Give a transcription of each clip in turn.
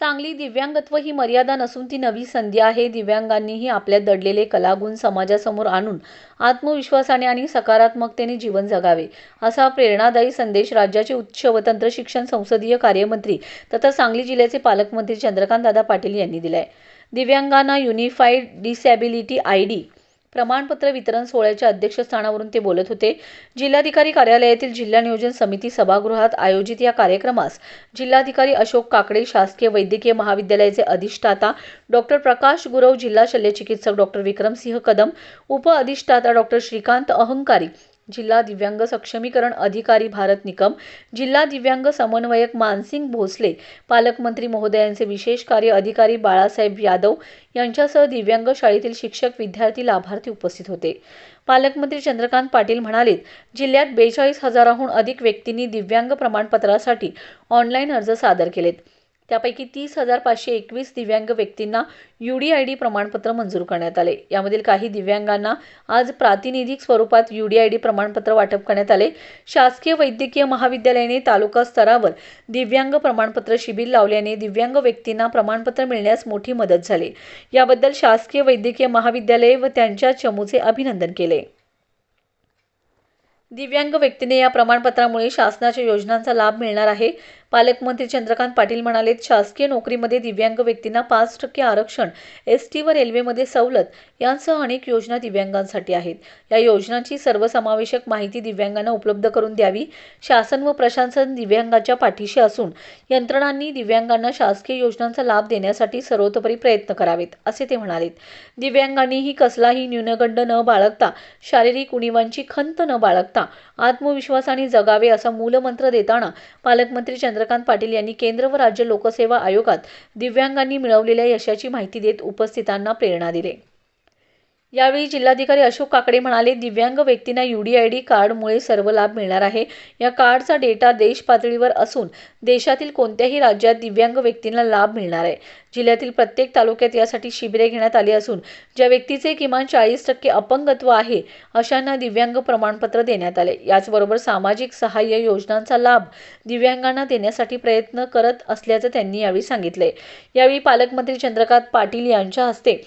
सांगली दिव्यांगत्व ही मर्यादा नसून ती नवी संधी आहे. दिव्यांगांनीही आपल्यात दडलेले कलागुण समाजासमोर आणून आत्मविश्वासाने आणि सकारात्मकतेने जीवन जगावे. असा प्रेरणादायी संदेश राज्याचे उच्च व तंत्र शिक्षण संसदीय कार्यमंत्री तथा सांगली जिल्ह्याचे पालकमंत्री चंद्रकांतदादा पाटील यांनी दिलाय. दिव्यांगांना युनिफाईड डिसॅबिलिटी आय डी प्रमाणपत्र वितरण सोहळ्याच्या अध्यक्षस्थानावरून ते बोलत होते. जिल्हाधिकारी कार्यालयातील जिल्हा नियोजन समिती सभागृहात आयोजित या कार्यक्रमास जिल्हाधिकारी अशोक काकडे शासकीय वैद्यकीय महाविद्यालयाचे अधिष्ठाता डॉक्टर प्रकाश गुरव जिल्हा शल्यचिकित्सक डॉक्टर विक्रमसिंह कदम उप अधिष्ठाता डॉक्टर श्रीकांत अहंकारी जिल्हा दिव्यांग सक्षमीकरण अधिकारी भारत निकम जिल्हा दिव्यांग समन्वयक मानसिंग भोसले पालकमंत्री महोदयांचे विशेष कार्य अधिकारी बाळासाहेब यादव यांच्यासह दिव्यांग शाळेतील शिक्षक विद्यार्थी लाभार्थी उपस्थित होते. पालकमंत्री चंद्रकांत पाटील म्हणालेत जिल्ह्यात बेचाळीस हजाराहून अधिक व्यक्तींनी दिव्यांग प्रमाणपत्रासाठी ऑनलाईन अर्ज सादर केलेत. त्यापैकी तीस हजार पाचशे एकवीस दिव्यांग व्यक्तींना यू डी आय डी प्रमाणपत्र मंजूर करण्यात आले. यामधील काही दिव्यांगांना आज प्रातिनिधिक स्वरूपात यू डी आय डी प्रमाणपत्र वाटप करण्यात आले. शासकीय वैद्यकीय महाविद्यालयाने तालुका स्तरावर दिव्यांग प्रमाणपत्र शिबिर लावल्याने दिव्यांग व्यक्तींना प्रमाणपत्र मिळण्यास मोठी मदत झाली. याबद्दल शासकीय वैद्यकीय महाविद्यालय व त्यांच्या चमूचे अभिनंदन केले. दिव्यांग व्यक्तीने या प्रमाणपत्रामुळे शासनाच्या योजनांचा लाभ मिळणार आहे. पालकमंत्री चंद्रकांत पाटील म्हणाले शासकीय नोकरीमध्ये दिव्यांग व्यक्तींना पाच टक्के आरक्षण एस टी व रेल्वेमध्ये सवलत यांसह अनेक योजना दिव्यांगांसाठी आहेत. या योजनांची सर्वसमावेशक माहिती दिव्यांगांना उपलब्ध करून द्यावी. शासन व प्रशासन दिव्यांगाच्या पाठीशी असून यंत्रणांनी दिव्यांगांना शासकीय योजनांचा लाभ देण्यासाठी सर्वतोपरी प्रयत्न करावेत असे ते म्हणालेत दिव्यांगांनीही कसलाही न्यूनगंड न बाळगता शारीरिक उणीवांची खंत न बाळगता आत्मविश्वासाने जगावे असा मूलमंत्र देताना पालकमंत्री चंद्र चंद्रकांत पाटील यांनी केंद्र व राज्य लोकसेवा आयोगात दिव्यांगांनी मिळवलेल्या यशाची माहिती देत उपस्थितांना प्रेरणा दिली. यावेळी जिल्हाधिकारी अशोक काकडे म्हणाले दिव्यांग व्यक्तींना यू डी आय डी कार्डमुळे सर्व लाभ मिळणार आहे. या कार्डचा डेटा देश पातळीवर असून देशातील कोणत्याही राज्यात दिव्यांग व्यक्तींना लाभ मिळणार आहे. जिल्ह्यातील प्रत्येक तालुक्यात यासाठी शिबिरे घेण्यात आली असून ज्या व्यक्तीचे किमान चाळीस टक्के अपंगत्व आहे अशांना दिव्यांग प्रमाणपत्र देण्यात आले. याचबरोबर सामाजिक सहाय्य योजनांचा लाभ दिव्यांगांना देण्यासाठी प्रयत्न करत असल्याचं त्यांनी यावेळी सांगितले. यावेळी पालकमंत्री चंद्रकांत पाटील यांच्या हस्ते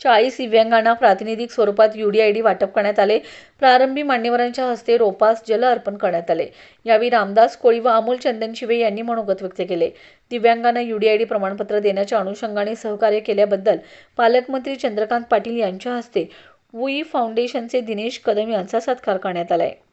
चाळीस दिव्यांगांना प्रातिनिधिक स्वरूपात यू डी आय डी वाटप करण्यात आले. प्रारंभी मान्यवरांच्या हस्ते रोपास जल अर्पण करण्यात आले. यावेळी रामदास कोळी व अमोल चंदन शिवे यांनी मनोगत व्यक्त केले. दिव्यांगांना यू डी आय डी प्रमाणपत्र देण्याच्या अनुषंगाने सहकार्य केल्याबद्दल पालकमंत्री चंद्रकांत पाटील यांच्या हस्ते वुई फाउंडेशनचे दिनेश कदम यांचा सत्कार करण्यात आला आहे